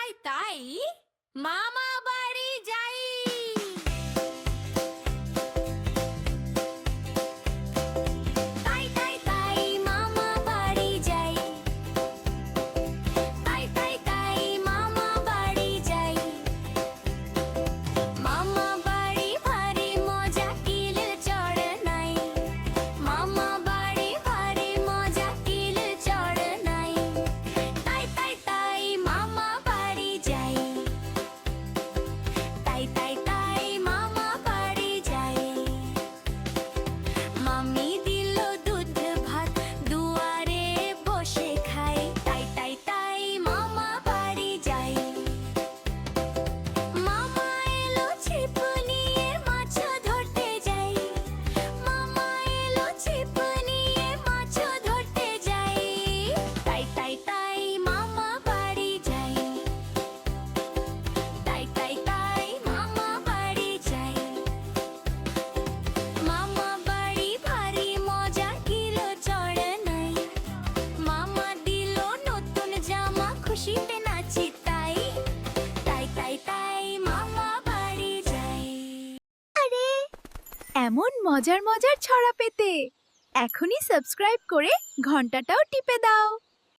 তাই তাই? মামা বা এমন মজার মজার ছড়া পেতে এখনই সাবস্ক্রাইব করে ঘন্টাটাও টিপে দাও।